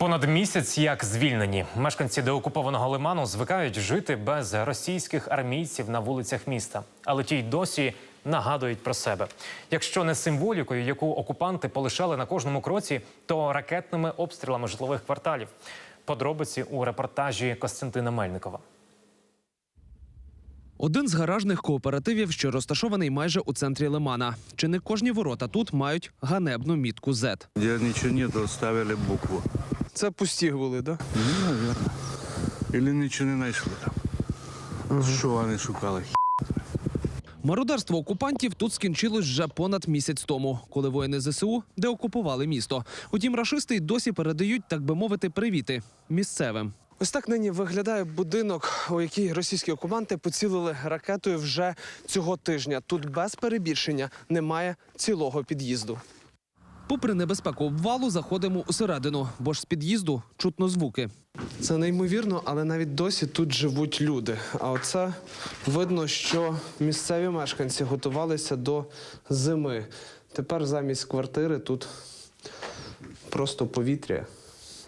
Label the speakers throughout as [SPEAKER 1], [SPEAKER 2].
[SPEAKER 1] Понад місяць як звільнені мешканці деокупованого лиману звикають жити без російських армійців на вулицях міста, але ті й досі нагадують про себе. Якщо не символікою, яку окупанти полишали на кожному кроці, то ракетними обстрілами житлових кварталів. Подробиці у репортажі Костянтина Мельникова.
[SPEAKER 2] Один з гаражних кооперативів, що розташований майже у центрі Лимана. Чи не кожні ворота тут мають ганебну мітку Z.
[SPEAKER 3] Где ничего нету, ставили букву.
[SPEAKER 2] Це пусті були, да?
[SPEAKER 3] Ну, наверное. Или нічого не знайшли там. Що вони шукали?
[SPEAKER 2] Мародерство окупантів тут скінчилось вже понад місяць тому, коли воїни ЗСУ деокупували місто. Утім, рашисти й досі передають, так би мовити, привіти місцевим. Ось так нині виглядає будинок, у який російські окупанти поцілили ракетою вже цього тижня. Тут без перебільшення немає цілого під'їзду. Попри небезпеку обвалу, заходимо усередину, бо ж з під'їзду чутно звуки. Це неймовірно, але навіть досі тут живуть люди. А оце видно, що місцеві мешканці готувалися до зими. Тепер замість квартири тут просто повітря,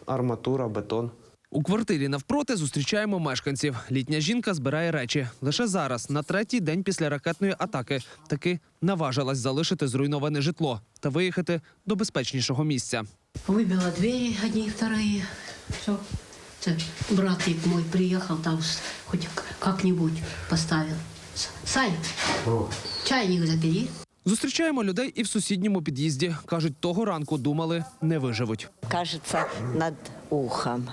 [SPEAKER 2] арматура, бетон. У квартирі навпроти зустрічаємо мешканців. Літня жінка збирає речі. Лише зараз, на третій день після ракетної атаки, таки наважилась залишити зруйноване житло та виїхати до безпечнішого місця.
[SPEAKER 4] Выбила двери одни и вторые. Все. Братик мой приехал, там хоть к- как-нибудь Сань, чайник забери.
[SPEAKER 2] Зустрічаємо людей і в сусідньому під'їзді. кажуть, того ранку думали, не виживуть.
[SPEAKER 5] кажется, над ухом.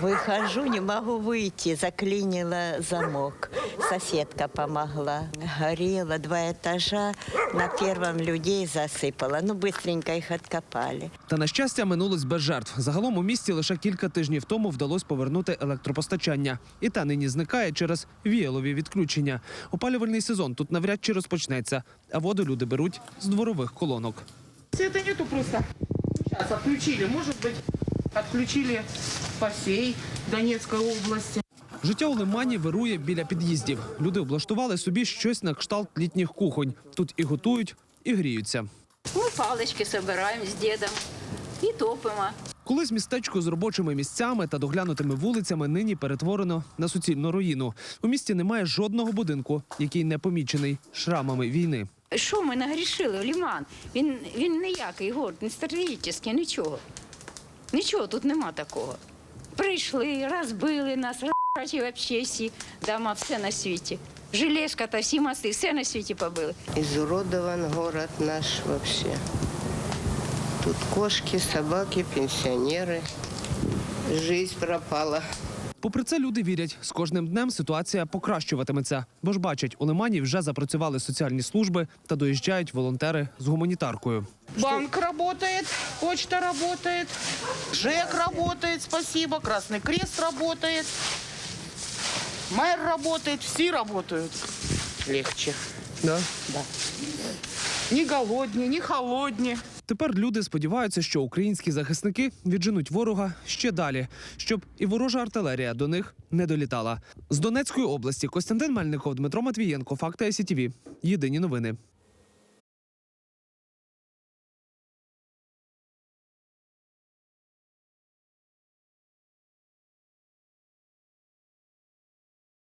[SPEAKER 5] Выхожу, не могу выйти, заклинила замок. Соседка помогла. Горело два этажа, на первом людей засыпала. Ну, быстренько их откопали.
[SPEAKER 2] Та на щастя минулось без жертв. Загалом у місті лише кілька тижнів тому вдалося повернути електропостачання. І та нині зникає через віялові відключення. Опалювальний сезон тут навряд чи розпочнеться, а воду люди беруть з дворових колонок.
[SPEAKER 6] Света нету просто. Сейчас отключили. Может быть, отключили по всей Донецкой области.
[SPEAKER 2] Життя у лимані вирує біля під'їздів. Люди облаштували собі щось на кшталт літніх кухонь. Тут і готують, і гріються.
[SPEAKER 7] Мы палочки собираем с дедом и топимо.
[SPEAKER 2] Колись містечко з робочими місцями та доглянутими вулицями нині перетворено на суцільну руїну. У місті немає жодного будинку, який не помічений шрамами війни.
[SPEAKER 7] Що ми нагрішили? Ліман. Він, він ніякий город, не стратегічний, нічого. Нічого тут нема такого. Прийшли, розбили нас, розбачили взагалі всі дома, все на світі. Железка та всі мости, все на світі побили.
[SPEAKER 8] Изуродован город наш вообще. Тут кошки, собаки, пенсионеры. Жизнь пропала.
[SPEAKER 2] Попри це, люди вірять, з кожним днем ситуація покращуватиметься, бо ж бачать, у Лимані вже запрацювали соціальні служби та доїжджають волонтери з гуманітаркою.
[SPEAKER 6] Банк работает, почта работает, ЖЭК работает, спасибо, Красный Крест работает, мэр работает, все работают. Легче.
[SPEAKER 2] Да?
[SPEAKER 6] Ни голоднее, ни холоднее.
[SPEAKER 2] Тепер люди сподіваються, що українські захисники відженуть ворога ще далі, щоб і ворожа артилерія до них не долітала. З Донецької області Костянтин Мельников, Дмитро Матвієнко, Факти СІТВ. Єдині новини.